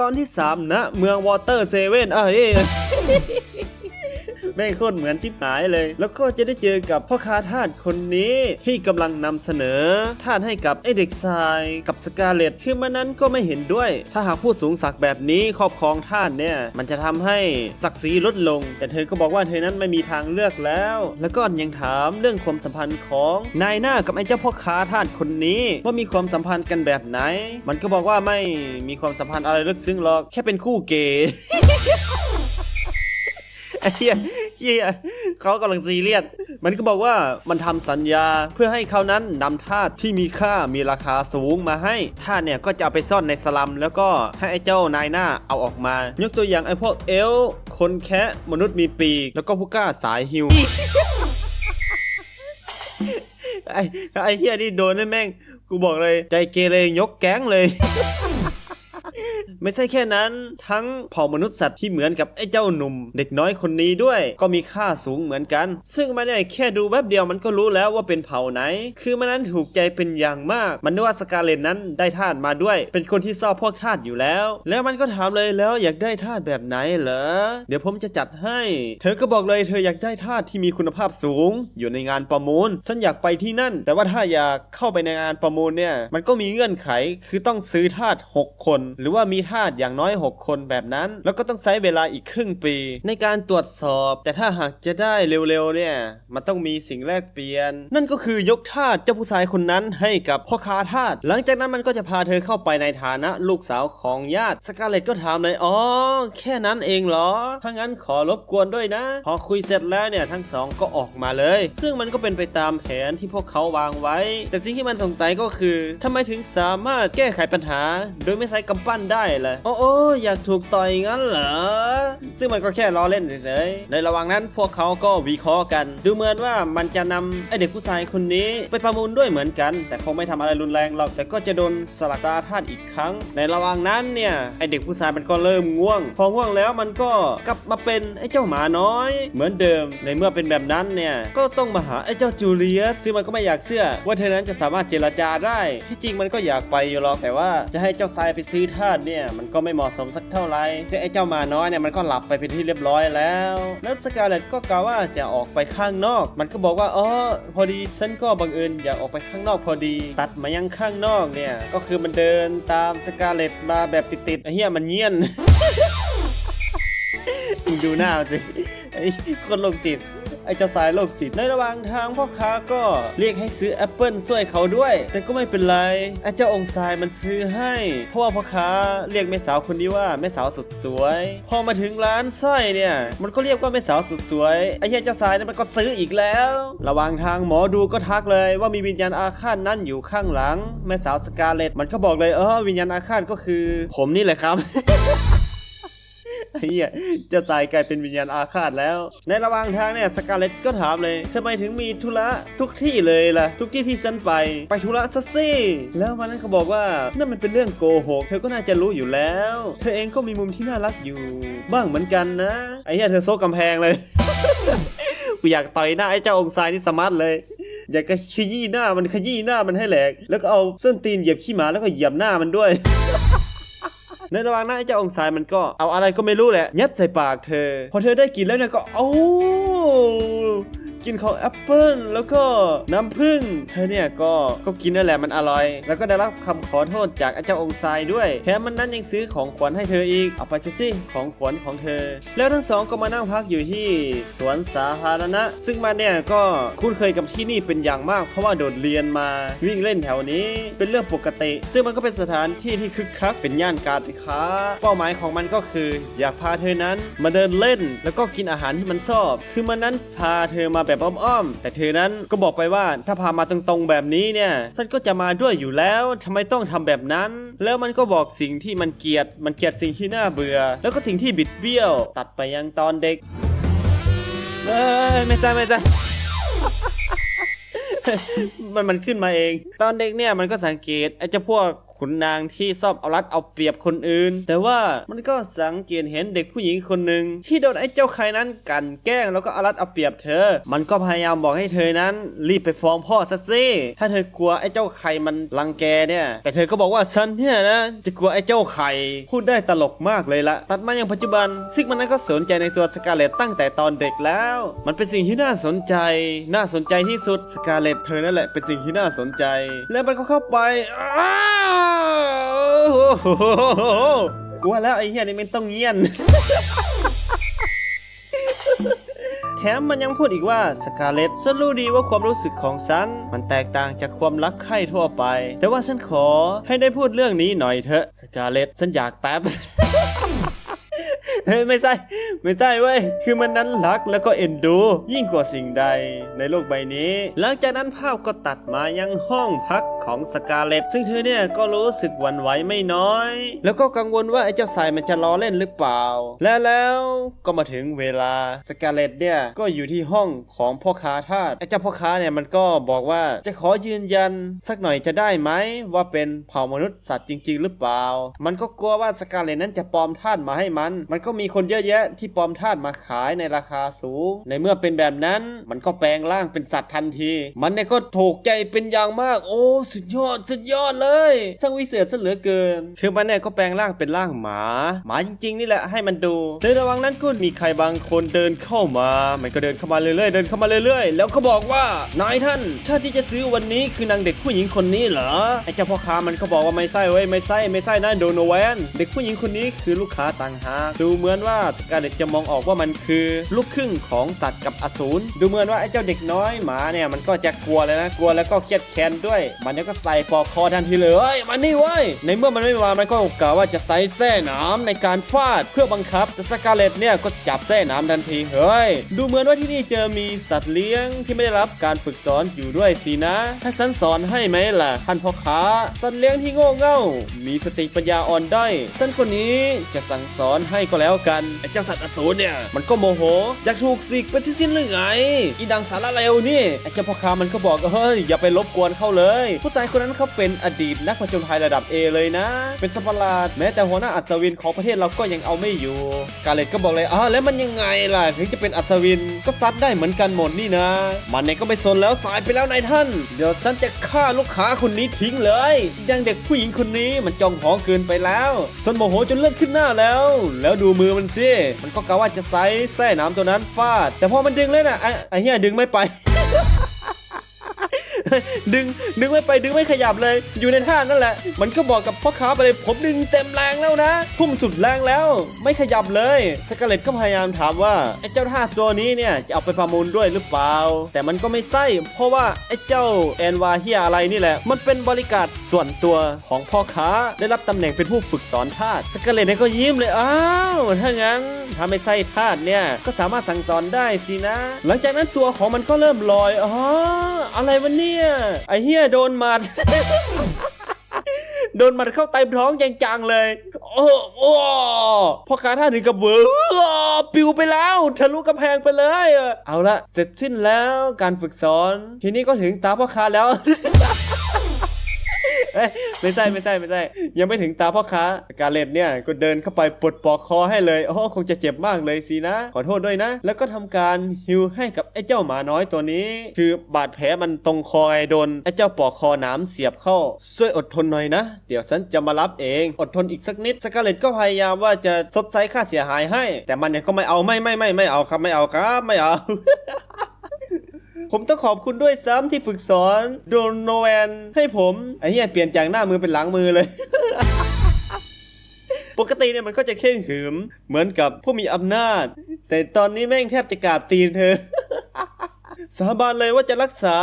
ตอนที่3นะเมืองวอเตอร์เซเว่นเอ้ย แม่งโคตรเหมือนชิบหายเลย แล้วก็จะได้เจอกับพ่อค้าทาสคนนี้ที่กำลังนำเสนอทาสให้กับไอเด็กชายกับสกาเลตคือมันนั้นก็ไม่เห็นด้วย ถ้าหากผู้สูงศักดิ์แบบนี้ครอบครองทาสเนี่ยมันจะทำให้ศักดิ์ศรีลดลง แต่เธอก็บอกว่าเธอนั้นไม่มีทางเลือกแล้ว แล้วก็ยังถามเรื่องความสัมพันธ์ของนายหน้ากับไอ้เจ้าพ่อค้าทาสคนนี้ว่ามีความสัมพันธ์กันแบบไหน มันก็บอกว่าไม่มีความสัมพันธ์อะไรลึกซึ้งหรอกแค่เป็นคู่เกย์ไอ้เหี้ย เียเขากำลังซีเรียส มันก็บอกว่ามันทำสัญญาเพื่อให้เขานั้นนำทาสที่มีค่ามีราคาสูงมาให้ทาสเนี่ยก็จะเอาไปซ่อนในสลัม แล้วก็ให้ไอ้เจ้านายหน้าเอาออกมา ยกตัวอย่างไอ้พวกเอลคนแคะมนุษย์มีปีกแล้วก็ผู้กล้าสายฮิวไอ้ไอ้เหี้ยนี่โดนแน่แม่ง กูบอกเลยใจเกเรยกแก๊งเลย ไม่ใช่แค่นั้น ทั้งเผ่ามนุษย์สัตว์ที่เหมือนกับไอ้เจ้าหนุ่ม เด็กน้อยคนนี้ด้วย ก็มีค่าสูงเหมือนกัน ซึ่งมันเนี่ยแค่ดูแวบเดียวมันก็รู้แล้วว่าเป็นเผ่าไหน คือมันนั้นถูกใจเป็นอย่างมาก มันว่าสกาเลตนั้นได้ทาสมาด้วย เป็นคนที่ชอบพวกทาสอยู่แล้ว แล้วมันก็ถามเลยแล้วอยากได้ทาสแบบไหนเหรอเดี๋ยวผมจะจัดให้ เธอก็บอกเลยเธออยากได้ทาสที่มีคุณภาพสูง อยู่ในงานประมูล ฉันอยากไปที่นั่น แต่ว่าถ้าอยากเข้าไปในงานประมูลเนี่ยมันก็มีเงื่อนไขคือต้องซื้อทาส6คน หรือว่ามีทาสอย่างน้อย 6 คนแบบนั้น แล้วก็ต้องใช้เวลาอีกครึ่งปี ในการตรวจสอบ แต่ถ้าหากจะได้เร็วๆเนี่ยมันต้องมีสิ่งแลกเปลี่ยน นั่นก็คือยกทาสเจ้าผู้ชายคนนั้นให้กับพ่อค้าทาสหลังจากนั้นมันก็จะพาเธอเข้าไปในฐานะลูกสาวของญาติสกาเลตก็ถามเลยอ๋อแค่นั้นเองเหรอถ้างั้นขอรบกวนด้วยนะ พอคุยเสร็จแล้วเนี่ยทั้งสองก็ออกมาเลย ซึ่งมันก็เป็นไปตามแผนที่พวกเขาวางไว้ แต่สิ่งที่มันสงสัยก็คือทำไมถึงสามารถแก้ไขปัญหา โดยไม่ใช้กำปั้นได้ล่ะโอ้โออยากถูกต่อยงั้นเหรอ ซึ่งมันก็แค่ล้อเล่นเฉยๆ ในระหว่างนั้นพวกเขาก็วิเคราะห์กัน ดูเหมือนว่ามันจะนำไอเด็กผู้ชายคนนี้ไปประมูลด้วยเหมือนกัน แต่คงไม่ทำอะไรรุนแรงหรอก แต่ก็จะโดนสลักตาท่านอีกครั้ง ในระหว่างนั้นเนี่ยไอเด็กผู้ชายมันก็เริ่มง่วง พอง่วงแล้วมันก็กลับมาเป็นไอเจ้าหมาน้อย เหมือนเดิม ในเมื่อเป็นแบบนั้นเนี่ยก็ต้องมาหาไอเจ้าจูเลียสซึ่งมันก็ไม่อยากเชื่อ ว่าเธอนั้นจะสามารถเจรจาได้ ที่จริงมันก็อยากไปอยู่หรอกแต่ว่าจะให้เจ้าทรายไปซื้อทาสเนี่ยมันก็ไม่เหมาะสมสักเท่าไหร่ซึ่งไอ้เจ้าหมาน้อยเนี่ยมันก็หลับไปเป็นที่เรียบร้อยแล้วแล้วสกาเลตก็กล่าวว่าจะออกไปข้างนอก มันก็บอกว่าอ๋อพอดีฉันก็บังเอิญอยากออกไปข้างนอกพอดี ตัดมายังข้างนอกเนี่ย ก็คือมันเดินตามสกาเลตมาแบบติดๆไอ้เหี้ยมันเงียนดูหน้าสิ ไอ้คนโรคจิต ไอ้เจ้าสายโรคจิต ในระหว่างทางพ่อค้าก็เรียกให้ซื้อแอปเปิลช่วยเขาด้วย แต่ก็ไม่เป็นไร ไอ้เจ้าองค์ทรายมันซื้อให้ เพราะว่าพ่อค้าเรียกแม่สาวคนนี้ว่าแม่สาวสุดสวย พอมาถึงร้านสร้อยเนี่ย มันก็เรียกว่าแม่สาวสุดสวย ไอ้เฮียเจ้าสายนี่ยมันก็ซื้ออีกแล้ว ระหว่างทางหมอดูก็ทักเลยว่ามีวิญญาณอาฆาตนั่นอยู่ข้างหลัง แม่สาวสกาเลตมันก็บอกเลยเออวิญญาณอาฆาตก็คือ ผมนี่แหละครับ เหี้ยจะสายกลายเป็นวิญญาณอาฆาตแล้ว ในระหว่างทางเนี่ยสกาเลตก็ถามเลยทำไมถึงมีธุระทุกที่เลยล่ะ ทุกที่ที่ฉันไป ไปธุระซะสิแล้ววันนั้นเขาบอกว่านั่นมันเป็นเรื่องโกหก เธอก็น่าจะรู้อยู่แล้ว เธอเองก็มีมุมที่น่ารักอยู่ บ้างเหมือนกันนะ ไอ้เหี้ยเธอโซกกำแพงเลยกูอยากต่อยหน้าไอ้เจ้าองค์ทรายนี่สมาร์ทเลยอยากจะขยี้หน้ามันขยี้หน้ามันให้แหลก แล้วก็เอาส้นตีนเหยียบขี้หมาแล้วก็เหยียบหน้ามันด้วย ในระหว่างนั้นไอ้เจ้าองค์สายมันก็เอาอะไรก็ไม่รู้แหละยัดใส่ปากเธอ พอเธอได้กินแล้วเนี่ยก็โอ้ กินของแอปเปิลแล้วก็น้ำผึ้งเธอเนี่ยก็ก็กินนั่นแหละมันอร่อย แล้วก็ได้รับคำขอโทษจากอ้เจ้าองค์ทรายด้วยแถมมันนั้นยังซื้อของขวัญให้เธออีกเอาไปสิของขวัญของเธอ แล้วทั้งสองก็มานั่งพักอยู่ที่สวนสาธารณะ ซึ่งมันเนี่ยก็คุ้นเคยกับที่นี่เป็นอย่างมาก เพราะว่าโดดเรียนมาวิ่งเล่นแถวนี้เป็นเรื่องปกติ ซึ่งมันก็เป็นสถานที่ที่คึกคักเป็นย่านการค้า เป้าหมายของมันก็คือ อยากพาเธอนั้นมาเดินเล่น แล้วก็กินอาหารที่มันชอบ คือมันนั้นพาเธอมาแบบอ้อมๆ แต่เธอนั้นก็บอกไปว่าถ้าพามาตรงๆแบบนี้เนี่ยฉันก็จะมาด้วยอยู่แล้วทำไมต้องทำแบบนั้น แล้วมันก็บอกสิ่งที่มันเกลียด มันเกลียดสิ่งที่น่าเบื่อ แล้วก็สิ่งที่บิดเบี้ยว ตัดไปยังตอนเด็กเอ้ยไม่ใช่ไม่ใช่มันมันขึ้นมาเอง ตอนเด็กเนี่ยมันก็สังเกตไอ้เจ้าพวก ขุนนางที่ชอบเอารัดเอาเปรียบคนอื่น แต่ว่ามันก็สังเกตเห็นเด็กผู้หญิงคนหนึ่งที่โดนไอ้เจ้าไข่นั้นกันแกล้งแล้วก็เอารัดเอาเปรียบเธอ มันก็พยายามบอกให้เธอนั้น รีบไปฟ้องพ่อซะสิถ้าเธอกลัวไอ้เจ้าไข่มันรังแกเนี่ย แต่เธอก็บอกว่าฉันเนี่ยนะจะกลัวไอ้เจ้าไข่พูดได้ตลกมากเลยละตัดมาอย่างปัจจุบันซึ่งมันนั้นก็สนใจในตัวสกาเลตตั้งแต่ตอนเด็กแล้ว มันเป็นสิ่งที่น่าสนใจ น่าสนใจที่สุดสกาเลตเธอนั่นแหละเป็นสิ่งที่น่าสนใจ แล้วมันก็เข้าไปอ้าโอ้โหกลัวแล้วไอ้เหี้ยนี่มันต้องเงียน แถมมันยังพูดอีกว่าสกาเลตฉันรู้ดีว่าความรู้สึกของฉัน มันแตกต่างจากความรักใคร่ทั่วไป แต่ว่าฉันขอให้ได้พูดเรื่องนี้หน่อยเถอะสกาเลตฉันอยากแท็บเฮ้ยไม่ใช่ ไม่ใช่เว้ย คือมันนั้นรักแล้วก็เอ็นดู ยิ่งกว่าสิ่งใดในโลกใบนี้ หลังจากนั้นภาพก็ตัดมายังห้องพัก ของสกาเลตซึ่งเธอเนี่ยก็รู้สึกหวั่นไหวไม่น้อย แล้วก็กังวลว่าไอ้เจ้าสายมันจะล้อเล่นหรือเปล่า และแล้วก็มาถึงเวลาสกาเลตเนี่ยก็อยู่ที่ห้องของพ่อค้าทาสไอ้เจ้าพ่อค้าเนี่ยมันก็บอกว่าจะขอยืนยันสักหน่อยจะได้ไหมว่าเป็นเผ่ามนุษย์สัตว์จริง ๆ หรือเปล่า มันก็กลัวว่าสกาเลตนั้นจะปลอมทาสมาให้มัน มันก็มีคนเยอะแยะที่ปลอมทาสมาขายในราคาสูง ในเมื่อเป็นแบบนั้นมันก็แปลงร่างเป็นสัตว์ทันที มันเนี่ยก็ถูกใจเป็นอย่างมากโอ้สุดยอดสุดยอดเลยช่างวิเศษซะเหลือเกิน คือมันเนี่ยก็แปลงร่างเป็นร่างหมา หมาจริง ๆ นี่แหละให้มันดูในระหว่างนั้นก็มีใครบางคนเดินเข้ามา มันก็เดินเข้ามาเรื่อยๆเดินเข้ามาเรื่อยๆ แล้วก็บอกว่านายท่านถ้าที่จะซื้อวันนี้คือนางเด็กผู้หญิงคนนี้เหรอไอ้เจ้าพ่อค้ามันก็บอกว่าไม่ใช่เว้ยไม่ใช่ไม่ใช่นะโดนแวนเด็กผู้หญิงคนนี้คือลูกค้าต่างหากดูเหมือนว่าสกาเลตจะมองออกว่ามันคือลูกครึ่งของสัตว์กับอสูรดูเหมือนว่าไอ้เจ้าเด็กน้อยหมาเนี่ยมันก็จะกลัวเลยนะกลัวแล้วก็เครียดแค้นด้วยมันเนี่ยก็ใส่ปลอกคอทันทีเลยเอ้ยมันนี่เว้ย ในเมื่อมันไม่มามันก็กล่าวว่าจะใส่แส้น้ำในการฟาดเพื่อบังคับแต่สกาเลตเนี่ยก็จับแส้น้ำทันทีเฮ้ย ดูเหมือนว่าที่นี่เจอมีสัตว์เลี้ยงที่ไม่ได้รับการฝึกสอนอยู่ด้วยสินะ ถ้าฉันสอนให้ไหมล่ะท่านพ่อค้าสัตว์เลี้ยงที่โง่เง่า มีสติปัญญาอ่อนได้ฉันคนนี้จะสั่งสอนให้ก็แล้วกันไอ้เจ้าสัตว์อสูรเนี่ยมันก็โมโหอยากถูกสิกเป็นที่สิ้นหรือไงอีดังสารเลวนี่ไอ้เจ้าพ่อค้ามันก็บอกเฮ้ยอย่าไปรบกวนเขาเลยผู้ชายคนนั้นเขาเป็นอดีตนักผจญภัยระดับ A เลยนะ เป็นสัตว์ประหลาดแม้แต่หัวหน้าอัศวินของประเทศเราก็ยังเอาไม่อยู่ สกาเลตก็บอกเลยอ่าแล้วมันยังไงล่ะ ถึงจะเป็นอัศวินก็ซัดได้เหมือนกันหมดนี่นะ มันเนี่ยก็ไม่สนแล้วสายไปแล้วนายท่าน เดี๋ยวฉันจะฆ่าลูกค้าคนนี้ทิ้งเลยยังเด็กผู้หญิงคนนี้มันจองหองเกินไปแล้วสันโมโหจนเลือดขึ้นหน้าแล้ว แล้วดูมือมันสิมันก็กะว่าจะไซส์แส้น้ำตัวนั้นฟาดแต่พอมันดึงเลยนะไอ้ไอ้เหี้ยดึงไม่ไป ดึงดึงไม่ไปดึงไม่ขยับเลย อยู่ในท่านั่นแหละ มันก็บอกกับพ่อค้าไปเลยผมดึงเต็มแรงแล้วนะ ทุ่มสุดแรงแล้ว ไม่ขยับเลยสกาเลตก็พยายามถามว่าไอ้เจ้าท่าตัวนี้เนี่ยจะเอาไปประมูลด้วยหรือเปล่า แต่มันก็ไม่ใช่เพราะว่าไอ้เจ้าแอนวาเฮียอะไรนี่แหละ มันเป็นบริการส่วนตัวของพ่อค้าได้รับตำแหน่งเป็นผู้ฝึกสอนทาสสกาเลตเนี่ยก็ยิ้มเลยอ้าวถ้างั้นถ้าไม่ใช่ทาสเนี่ยก็สามารถสั่งสอนได้สินะ หลังจากนั้นตัวของมันก็เริ่มลอยอ๋ออะไรวะเนี่ยไอ้เฮียโดนหมัด โดนหมัดเข้าเต็มท้องจังๆเลย โอ้โอ้พ่อค้าท่าถึงกับเวอร์ปิวไปแล้วทะลุกำแพงไปเลย เอาละเสร็จสิ้นแล้วการฝึกสอน ทีนี้ก็ถึงตาพ่อค้าแล้ว เอ้ยไม่ใช่ไม่ใช่ไม่ใช่ยังไม่ถึงตาพ่อค้าการเล่นเนี่ยก็เดินเข้าไปปลดปอกคอให้เลยโอ้คงจะเจ็บมากเลยสินะ ขอโทษด้วยนะ แล้วก็ทำการฮิวให้กับไอ้เจ้าหมาน้อยตัวนี้ คือบาดแผลมันตรงคอไงโดนไอ้เจ้าปอกคอหนามเสียบเข้าช่วยอดทนหน่อยนะ เดี๋ยวฉันจะมารับเอง อดทนอีกสักนิดสกาเลตก็พยายามว่าจะชดใช้ค่าเสียหายให้ แต่มันเนี่ยก็ไม่เอาไม่ไม่ไม่ไม่เอาครับไม่เอาครับไม่เอา ผมต้องขอบคุณด้วยซ้ำที่ฝึกสอนโดนโนแวนให้ผมไอ้เหี้ยเปลี่ยนจากหน้ามือเป็นหลังมือเลยปกติเนี่ยมันก็จะเข่งขืมเหมือนกับผู้มีอำนาจ แต่ตอนนี้แม่งแทบจะกราบตีนเธอ สาบานเลยว่าจะรักษา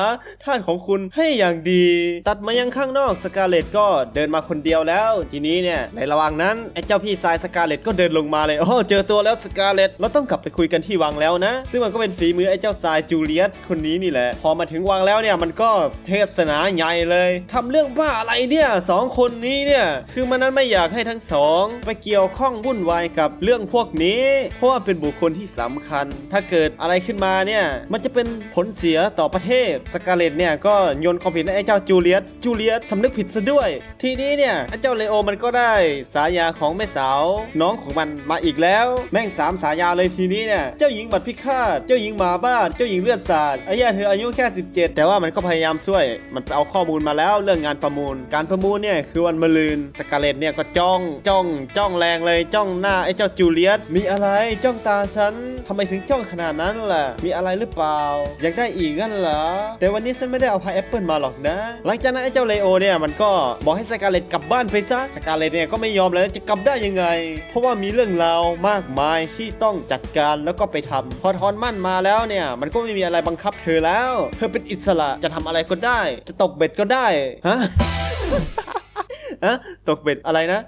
ท่านของคุณให้อย่างดี ตัดมายังข้างนอกสกาเลตก็เดินมาคนเดียวแล้ว ทีนี้เนี่ยในระหว่างนั้นไอ้เจ้าพี่ชายสกาเลตก็เดินลงมาเลยโอ้เจอตัวแล้วสกาเลตเราต้องกลับไปคุยกันที่วังแล้วนะ ซึ่งมันก็เป็นฝีมือไอ้เจ้าชายจูเลียตคนนี้นี่แหละ พอมาถึงวังแล้วเนี่ยมันก็เทศนาใหญ่เลยทำเรื่องบ้าอะไรเนี่ยสองคนนี้เนี่ยคือมันนั้นไม่อยากให้ทั้งสองไปเกี่ยวข้องวุ่นวายกับเรื่องพวกนี้ เพราะว่าเป็นบุคคลที่สำคัญ ถ้าเกิดอะไรขึ้นมาเนี่ยมันจะเป็นผลลเสียต่อประเทศสกาเลตเนี่ยก็โยนความผิดให้ไอ้เจ้าจูเลียสจูเลียสสำนึกผิดซะด้วย ทีนี้เนี่ยไอ้เจ้าเลโอมันก็ได้สายาของแม่สาว น้องของมันมาอีกแล้ว แม่งสามสายาเลยทีนี้เนี่ยเจ้าหญิงบัตพิฆาตเจ้าหญิงหมาบ้านเจ้าหญิงเลือดสาดไอ้ย่าเธออายุแค่ 17 แต่ว่ามันก็พยายามช่วย มันไปเอาข้อมูลมาแล้วเรื่องงานประมูล การประมูลเนี่ยคือวันมะรืนสกาเลตเนี่ยก็จ้องจ้องจ้องแรงเลยจ้องหน้าไอ้เจ้าจูเลียสมีอะไรจ้องตาฉันทำไมถึงจ้องขนาดนั้นล่ะมีอะไรหรือเปล่าอยากได้อีกงั้นเหรอ แต่วันนี้ฉันไม่ได้เอาพายแอปเปิลมาหรอกนะ หลังจากนั้นไอ้เจ้าเลโอเนี่ยมันก็บอกให้สกาเลตกลับบ้านไปซะ สกาเลตเนี่ยก็ไม่ยอมแล้วจะกลับได้ยังไง เพราะว่ามีเรื่องราวมากมายที่ต้องจัดการแล้วก็ไปทำพอทอนมั่นมาแล้วเนี่ย มันก็ไม่มีอะไรบังคับเธอแล้ว เธอเป็นอิสระจะทำอะไรก็ได้ จะตกเบ็ดก็ได้ ฮะ ฮะ ตกเบ็ดอะไรนะ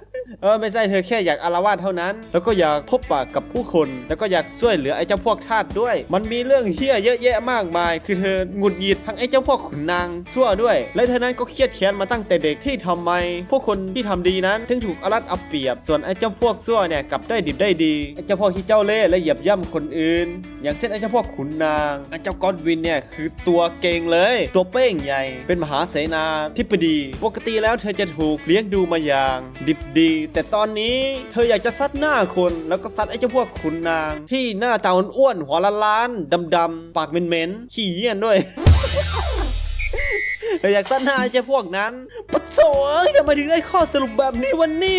เออไม่ใช่เธอแค่อยากอารวาสเท่านั้น แล้วก็อยากพบปะกับผู้คน แล้วก็อยากช่วยเหลือไอ้เจ้าพวกทาสด้วย มันมีเรื่องเฮี้ยเยอะแยะมากมาย คือเธอหงุดหงิดทั้งไอ้เจ้าพวกขุนนางซั่วด้วย และเธอนั้นก็เครียดแค้นมาตั้งแต่เด็กที่ทำไม พวกคนที่ทำดีนั้น ถึงถูกอารัดเอาเปรียบ ส่วนไอ้เจ้าพวกซั่วเนี่ยกลับได้ดิบได้ดีไอ้เจ้าพวกที่เจ้าเล่ห์และเหยียบย่ำคนอื่น อย่างเช่นไอ้เจ้าพวกขุนนางไอ้เจ้ากอดวินเนี่ยคือตัวเก่งเลย ตัวเป้งใหญ่ เป็นมหาเสนาธิบดี ปกติแล้วเธอจะถูกเลี้ยงดูมาอย่าง ดิบดีแต่ตอนนี้เธออยากจะซัดหน้าคนแล้วก็ซัดไอ้เจ้าพวกขุนนาง ที่หน้าตาอ้วนๆหัวล้านๆดำๆปากเหม็นๆขี้เยี่ยนด้วย เธออยากซัดหน้าไอ้เจ้าพวกนั้นปัดโสยทำไมถึงได้ข้อสรุปแบบนี้วันนี้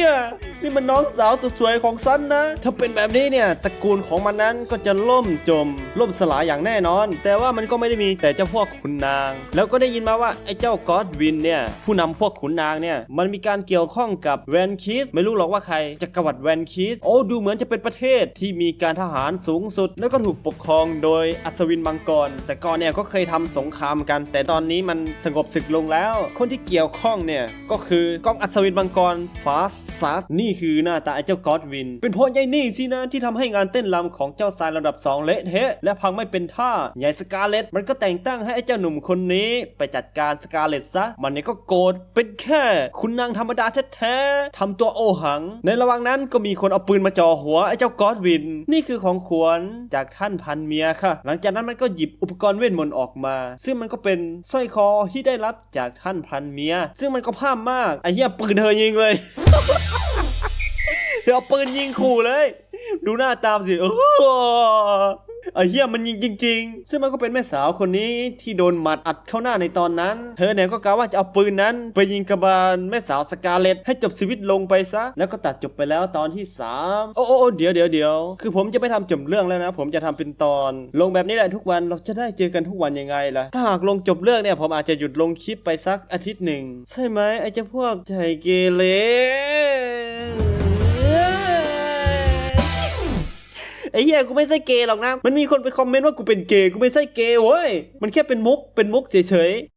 นี่มันน้องสาวสุดสวยของซันนะ ถ้าเป็นแบบนี้เนี่ยตระกูลของมันนั้นก็จะล่มจม ล่มสลายอย่างแน่นอน แต่ว่ามันก็ไม่ได้มีแต่เจ้าพวกขุนนาง แล้วก็ได้ยินมาว่าไอ้เจ้ากอดวินเนี่ยผู้นำพวกขุนนางเนี่ยมันมีการเกี่ยวข้องกับแวนคิสไม่รู้หรอกว่าใครจักรวรรดิแวนคิสโอ้ดูเหมือนจะเป็นประเทศที่มีการทหารสูงสุด แล้วก็ถูกปกครองโดยอัศวินมังกร แต่ก่อนเนี่ยก็เคยทำสงครามกัน แต่ตอนนี้มันสงบศึกลงแล้ว คนที่เกี่ยวข้องเนี่ย ก็คือกองอัศวินมังกรฟาสซัสนี่คือหน้าตาไอ้เจ้ากอดวิน เป็นเพราะยายนี่สินะที่ทำให้งานเต้นรำของเจ้าทรายระดับสองเละเทะ และพังไม่เป็นท่าใหญ่สกาเลตมันก็แต่งตั้งให้ไอ้เจ้าหนุ่มคนนี้ ไปจัดการสกาเลตซะ มันเนี่ยก็โกรธเป็นแค่ คุณนางธรรมดาแท้ๆทำตัวโอหัง ในระหว่างนั้นก็มีคนเอาปืนมาจ่อหัวไอ้เจ้ากอดวิน นี่คือของขวัญจากท่านพันเมียค่ะ หลังจากนั้นมันก็หยิบอุปกรณ์เวทมนต์ออกมา ซึ่งมันก็เป็นสร้อยคอที่ได้รับจากท่านพันเมีย ซึ่งมันก็ภาพมากไอ้เหี้ยปืนเธอยิงเลย เดี๋ยวปืนยิงขู่เลย ดูหน้าตามสิเออ ไอ้เหี้ยมันยิงจริง ๆ ซึ่งมันก็เป็นแม่สาวคนนี้ที่โดนหมัดอัดเข้าหน้าในตอนนั้น เธอเนี่ยก็กะว่าจะเอาปืนนั้น ไปยิงกระบาลแม่สาวสกาเลตให้จบชีวิตลงไปซะ แล้วก็ตัดจบไปแล้วตอนที่สามโอ้โอ้โอเดี๋ยวเดี๋ยวเดี๋ยวคือผมจะไม่ทำจบเรื่องแล้วนะ ผมจะทำเป็นตอน ลงแบบนี้แหละทุกวันเราจะได้เจอกันทุกวันยังไงล่ะถ้าหากลงจบเรื่องเนี่ยผมอาจจะหยุดลงคลิปไปสักอาทิตย์หนึ่งใช่ไหมไอ้เจ้าพวกใจเกเร ไอ้เหี้ยกูไม่ใช่เกย์หรอกนะ มันมีคนไปคอมเมนต์ว่ากูเป็นเกย์กูไม่ใช่เกย์เว้ย มันแค่เป็นมุกเป็นมุกเฉย